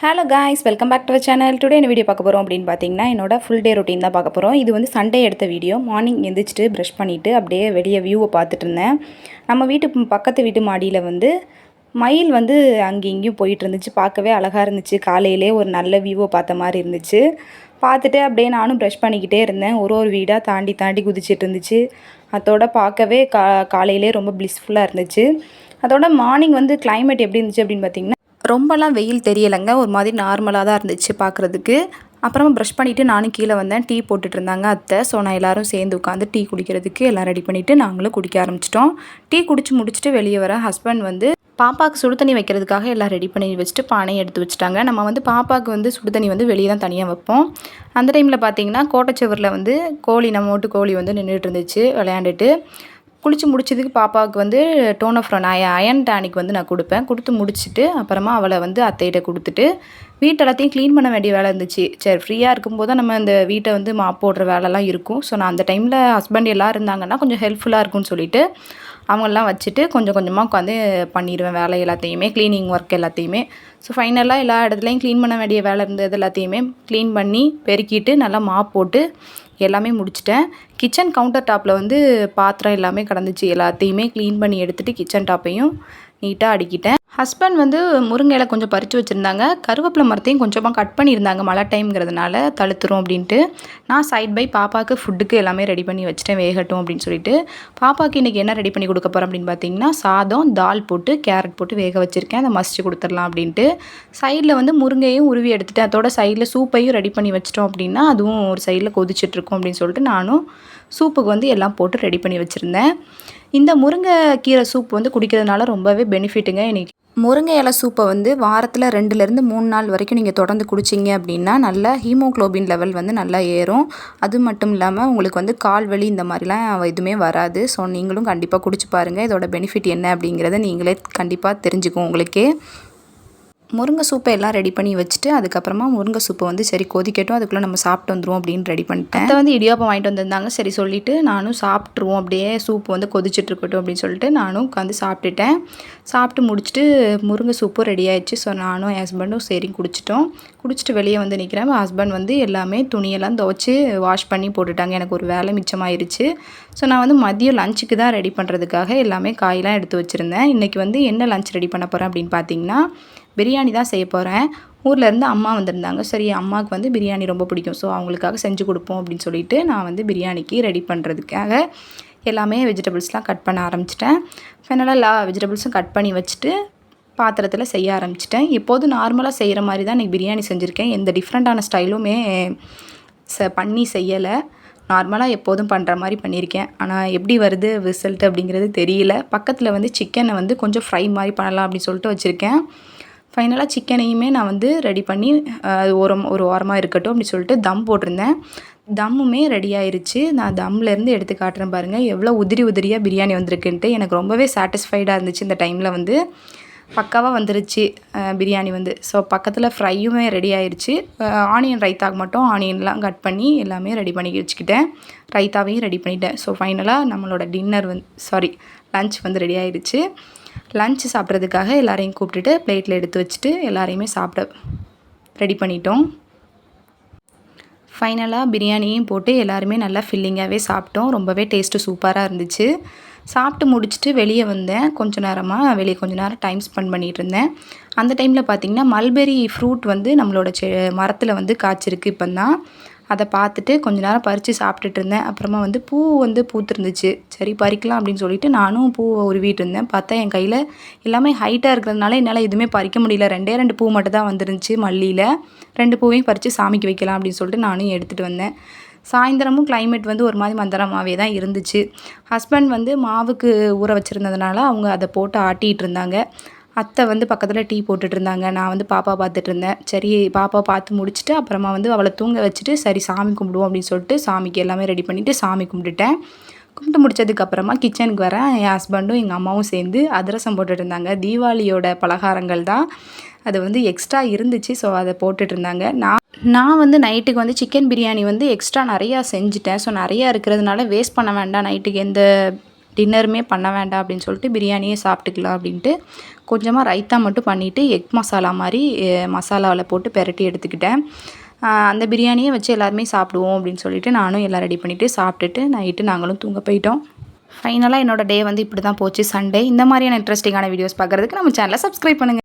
Hello guys welcome back to channel today என்ன video பார்க்க போகிறோம் அப்படின்னு பார்த்தீங்கன்னா என்னோட ஃபுல் டே ரொட்டீன் தான் பார்க்க போகிறோம் இது வந்து சண்டே எடுத்த வீடியோ மார்னிங் எந்திரிச்சிட்டு ப்ரஷ் பண்ணிவிட்டு அப்படியே வெளியே வியூவை பார்த்துட்டு இருந்தேன். நம்ம வீட்டு பக்கத்து வீட்டு மாடியில் வந்து மயில் வந்து அங்கே இங்கேயும் போயிட்டு இருந்துச்சு. பார்க்கவே அழகாக இருந்துச்சு. காலையிலே ஒரு நல்ல வியூவை பார்த்த மாதிரி இருந்துச்சு. பார்த்துட்டு அப்படியே நானும் ப்ரஷ் பண்ணிக்கிட்டே இருந்தேன். ஒரு ஒரு வீடாக தாண்டி தாண்டி குதிச்சிட்டு இருந்துச்சு. அதோட பார்க்கவே கா காலையிலே ரொம்ப ப்ளிஸ்ஃபுல்லாக இருந்துச்சு. அதோட மார்னிங் வந்து கிளைமேட் எப்படி இருந்துச்சு அப்படின்னு பார்த்தீங்கன்னா ரொம்பலாம் வெயில் தெரியலைங்க. ஒரு மாதிரி நார்மலாக தான் இருந்துச்சு பார்க்குறதுக்கு அப்புறமா ப்ரஷ் பண்ணிவிட்டு நானும் கீழே வந்தேன். டீ போட்டுட்டு இருந்தாங்க அத்தை. ஸோ நான் எல்லோரும் சேர்ந்து உட்காந்து டீ குடிக்கிறதுக்கு எல்லாம் ரெடி பண்ணிவிட்டு நாங்களும் குடிக்க ஆரம்பிச்சிட்டோம். டீ குடிச்சு முடிச்சுட்டு வெளியே வர ஹஸ்பண்ட் வந்து பாப்பாவுக்கு சுடு தண்ணி வைக்கிறதுக்காக எல்லாம் ரெடி பண்ணி வச்சுட்டு பானையை எடுத்து வச்சுட்டாங்க. நம்ம வந்து பாப்பாவுக்கு வந்து சுடு தண்ணி வந்து வெளியே தான் தனியாக வைப்போம். அந்த டைமில் பார்த்தீங்கன்னா கோட்டைச்சுவரில் வந்து கோழி நம்ம ஓட்டு கோழி வந்து நின்றுட்டு இருந்துச்சு விளையாண்டுட்டு. குளித்து முடிச்சதுக்கு பாப்பாவுக்கு வந்து டோனோஃப்ரோன் அய அயன் டானிக் வந்து நான் கொடுப்பேன். கொடுத்து முடிச்சுட்டு அப்புறமா அவளை வந்து அத்தைகிட்ட கொடுத்துட்டு வீட்டு எல்லாத்தையும் க்ளீன் பண்ண வேண்டிய வேலை இருந்துச்சு. சரி ஃப்ரீயாக இருக்கும்போது நம்ம இந்த வீட்டை வந்து மாப் போடுற வேலைலாம் இருக்கும். ஸோ நான் அந்த டைமில் ஹஸ்பண்ட் எல்லாம் இருந்தாங்கன்னா கொஞ்சம் ஹெல்ப்ஃபுல்லாக இருக்கும்னு சொல்லிட்டு அவங்கெல்லாம் வச்சுட்டு கொஞ்சம் கொஞ்சமாக உட்காந்து பண்ணிடுவேன் வேலை எல்லாத்தையுமே க்ளீனிங் ஒர்க் எல்லாத்தையுமே. ஸோ ஃபைனலாக எல்லா இடத்துலையும் க்ளீன் பண்ண வேண்டிய வேலை இருந்தது எல்லாத்தையுமே க்ளீன் பண்ணி பெருக்கிட்டு நல்லா மாப் போட்டு எல்லாமே முடிச்சிட்டேன். கிச்சன் கவுண்டர் டாப்பில் வந்து பாத்திரம் எல்லாமே கிடந்துச்சு. எல்லாத்தையுமே க்ளீன் பண்ணி எடுத்துகிட்டு கிச்சன் டாப்பையும் நீட்டாக அடிக்கிட்டேன். ஹஸ்பண்ட் வந்து முருங்கை கொஞ்சம் பறித்து வச்சுருந்தாங்க. கருவேப்பிலை மரத்தையும் கொஞ்சமாக கட் பண்ணியிருந்தாங்க. மழை டைம்ங்கிறதுனால தழுத்துரும் அப்படின்ட்டு. நான் சைட் பை பாப்பாவுக்கு ஃபுட்டுக்கு எல்லாமே ரெடி பண்ணி வச்சுட்டேன். வேகட்டும் அப்படின்னு சொல்லிட்டு. பாப்பாவுக்கு இன்றைக்கி என்ன ரெடி பண்ணி கொடுக்க போகிறேன் அப்படின்னு பார்த்தீங்கன்னா சாதம் தால் போட்டு கேரட் போட்டு வேக வச்சுருக்கேன். அதை மசிச்சு கொடுத்துடலாம் அப்படின்ட்டு. சைடில் வந்து முருங்கையும் உருவி எடுத்துகிட்டு அதோட சைடில் சூப்பையும் ரெடி பண்ணி வச்சிட்டோம் அப்படின்னா அதுவும் ஒரு சைடில் கொதிச்சிட்ருக்கும் அப்படின்னு சொல்லிட்டு நானும் சூப்புக்கு வந்து எல்லாம் போட்டு ரெடி பண்ணி வச்சுருந்தேன். இந்த முருங்கைக்கீரை சூப் வந்து குடிக்கிறதுனால ரொம்பவே பெனிஃபிட்டுங்க இன்னைக்கு முருங்கை இலை சூப்பை வந்து வாரத்தில் ரெண்டுலேருந்து மூணு நாள் வரைக்கும் நீங்கள் தொடர்ந்து குடிச்சிங்க அப்படின்னா நல்லா ஹீமோக்ளோபின் லெவல் வந்து நல்லா ஏறும். அது மட்டும் இல்லாமல் உங்களுக்கு வந்து கால் வலி இந்த மாதிரிலாம் எதுவுமே வராது. ஸோ நீங்களும் கண்டிப்பாக குடிச்சு பாருங்கள் இதோட பெனிஃபிட் என்ன அப்படிங்கிறத நீங்களே கண்டிப்பாக தெரிஞ்சுக்கும் உங்களுக்கே. முருங்கை சூப்பை எல்லாம் ரெடி பண்ணி வச்சுட்டு அதுக்கப்புறமா முருங்கை சூப்பை வந்து சரி கொதிக்கட்டும் அதுக்குள்ளே நம்ம சாப்பிட்டு வந்துருவோம் அப்படின்னு ரெடி பண்ணிட்டேன். அதை வந்து இடியாப்பம் வாங்கிட்டு வந்திருந்தாங்க. சரி சொல்லிவிட்டு நானும் சாப்பிட்ருவோம் அப்படியே சூப் வந்து கொதிச்சிட்டு இருக்கட்டும் அப்படின்னு சொல்லிட்டு நானும் உட்காந்து சாப்பிட்டுட்டேன். சாப்பிட்டு முடிச்சுட்டு முருங்கை சூப்பும் ரெடி ஆயிடுச்சு. ஸோ நானும் என் ஹஸ்பண்டும் சரி குடிச்சிட்டோம். குடிச்சிட்டு வெளியே வந்து நிற்கிறேன் ஹஸ்பண்ட் வந்து எல்லாமே துணியெல்லாம் துவச்சி வாஷ் பண்ணி போட்டுட்டாங்க. எனக்கு ஒரு வேலை மிச்சமாயிருச்சு. ஸோ நான் வந்து மதியம் லஞ்சுக்கு தான் ரெடி பண்ணுறதுக்காக எல்லாமே காயெலாம் எடுத்து வச்சுருந்தேன். இன்றைக்கி வந்து என்ன லஞ்ச் ரெடி பண்ண போகிறேன் அப்படின்னு பார்த்தீங்கன்னா பிரியாணி தான் செய்ய போகிறேன் ஊர்லேருந்து அம்மா வந்திருந்தாங்க. சரி அம்மாவுக்கு வந்து பிரியாணி ரொம்ப பிடிக்கும். ஸோ அவங்களுக்காக செஞ்சு கொடுப்போம் அப்படின்னு சொல்லிட்டு நான் வந்து பிரியாணிக்கு ரெடி பண்ணுறதுக்காக எல்லாமே வெஜிடபிள்ஸ்லாம் கட் பண்ண ஆரம்பிச்சிட்டேன். ஃபைனலாக எல்லா வெஜிடபிள்ஸும் கட் பண்ணி வச்சுட்டு பாத்திரத்தில் செய்ய ஆரம்பிச்சிட்டேன். எப்போதும் நார்மலாக செய்கிற மாதிரி தான் இன்றைக்கி பிரியாணி செஞ்சுருக்கேன். எந்த டிஃப்ரெண்ட்டான ஸ்டைலுமே ச பண்ணி செய்யலை. நார்மலாக எப்போதும் பண்ணுற மாதிரி பண்ணியிருக்கேன் ஆனால் எப்படி வருது ரிசல்ட் அப்படிங்கிறது தெரியல. பக்கத்தில் வந்து சிக்கனை வந்து கொஞ்சம் ஃப்ரை மாதிரி பண்ணலாம் அப்படின்னு சொல்லிட்டு வச்சுருக்கேன். ஃபைனலாக சிக்கனையுமே நான் வந்து ரெடி பண்ணி அது ஓரம் ஒரு ஓரமாக இருக்கட்டும் அப்படின்னு சொல்லிட்டு தம் போட்டிருந்தேன். தம்முமே ரெடி ஆயிருச்சு. நான் தம்லேருந்து எடுத்து காட்டுறேன் பாருங்கள் எவ்வளோ உதிரி உதிரியாக பிரியாணி வந்திருக்குன்ட்டு எனக்கு ரொம்பவே சாட்டிஸ்ஃபைடாக இருந்துச்சு இந்த டைமில் வந்து. பக்காவாக வந்துருச்சு பிரியாணி வந்து. ஸோ பக்கத்தில் ஃப்ரையுமே ரெடி ஆயிடுச்சு ஆனியன் ரைத்தாக மட்டும் ஆனியன்லாம் கட் பண்ணி எல்லாமே ரெடி பண்ணி வச்சுக்கிட்டேன். ரைத்தாவையும் ரெடி பண்ணிட்டேன். ஸோ ஃபைனலாக நம்மளோட டின்னர் வந்து சாரி லன்ச் வந்து ரெடி ஆயிடுச்சு லன்ச் சாப்பிட்றதுக்காக எல்லாரையும் கூப்பிட்டுட்டு பிளேட்டில் எடுத்து வச்சுட்டு எல்லாரையுமே சாப்பிட ரெடி பண்ணிட்டோம். ஃபைனலாக பிரியாணியும் போட்டு எல்லாருமே நல்லா ஃபில்லிங்காகவே சாப்பிட்டோம். ரொம்பவே டேஸ்ட்டு சூப்பராக இருந்துச்சு. சாப்பிட்டு முடிச்சுட்டு வெளியே வந்தேன். கொஞ்ச நேரமாக வெளியே கொஞ்ச நேரம் டைம் ஸ்பெண்ட் பண்ணிகிட்டு இருந்தேன். அந்த டைமில் பார்த்திங்கன்னா மல்பெரி ஃப்ரூட் வந்து நம்மளோட செ மரத்தில் வந்து காய்ச்சிருக்கு இப்போ தான் அதை பார்த்துட்டு கொஞ்ச நேரம் பறித்து சாப்பிட்டுட்டு இருந்தேன். அப்புறமா வந்து பூ வந்து பூத்துருந்துச்சு. சரி பறிக்கலாம் அப்படின்னு சொல்லிட்டு நானும் பூவை உருவிட்டு இருந்தேன். பார்த்தா என் கையில் எல்லாமே ஹைட்டாக இருக்கிறதுனால என்னால் எதுவுமே பறிக்க முடியல. ரெண்டே ரெண்டு பூ மட்டும் தான் வந்துருந்துச்சு மல்லியில். ரெண்டு பூவையும் பறித்து சாமிக்கு வைக்கலாம் அப்படின்னு சொல்லிட்டு நானும் எடுத்துகிட்டு வந்தேன். சாயந்தரமும் கிளைமேட் வந்து ஒரு மாதிரி மந்தரமாகவே தான் இருந்துச்சு. ஹஸ்பண்ட் வந்து மாவுக்கு ஊற வச்சுருந்ததுனால அவங்க அதை போட்டு ஆட்டிகிட்டு இருந்தாங்க. அத்தை வந்து பக்கத்தில் டீ போட்டுட்ருந்தாங்க. நான் வந்து பாப்பா பார்த்துட்டு இருந்தேன் சரி பாப்பா பார்த்து முடிச்சுட்டு அப்புறமா வந்து அவளை தூங்க வச்சுட்டு சரி சாமி கும்பிடுவோம் அப்படின்னு சொல்லிட்டு சாமிக்கு எல்லாமே ரெடி பண்ணிவிட்டு சாமி கும்பிட்டுட்டேன். கும்பிட்டு முடிச்சதுக்கப்புறமா கிச்சனுக்கு வரேன் என் ஹஸ்பண்டும் எங்கள் அம்மாவும் சேர்ந்து அதிரசம் போட்டுட்டு இருந்தாங்க தீபாவளியோட பலகாரங்கள் தான். அது வந்து எக்ஸ்ட்ரா இருந்துச்சு. ஸோ அதை போட்டுட்டு இருந்தாங்க நான் நான் வந்து நைட்டுக்கு வந்து சிக்கன் பிரியாணி வந்து எக்ஸ்ட்ரா நிறையா செஞ்சுட்டேன். ஸோ நிறையா இருக்கிறதுனால வேஸ்ட் பண்ண வேண்டாம். நைட்டுக்கு எந்த டின்னருமே பண்ண வேண்டாம் அப்படின்னு சொல்லிட்டு பிரியாணியே சாப்பிட்டுக்கலாம் அப்படின்ட்டு கொஞ்சமாக ரைத்தா மட்டும் பண்ணிவிட்டு எக் மசாலா மாதிரி மசாலாவில் போட்டு பெரட்டி எடுத்துக்கிட்டேன். அந்த பிரியாணியை வச்சு எல்லாருமே சாப்பிடுவோம் அப்படின்னு சொல்லிட்டு நானும் எல்லாம் ரெடி பண்ணிவிட்டு சாப்பிட்டுட்டு நைட்டு நாங்களும் தூங்க போயிட்டோம். ஃபைனலாக என்னோட டே வந்து இப்படி தான் போச்சு. சண்டே இந்த மாதிரியான இன்ட்ரெஸ்டிங்கான வீடியோஸ் பார்க்குறதுக்கு நம்ம சேனலை சப்ஸ்கிரைப் பண்ணுங்கள்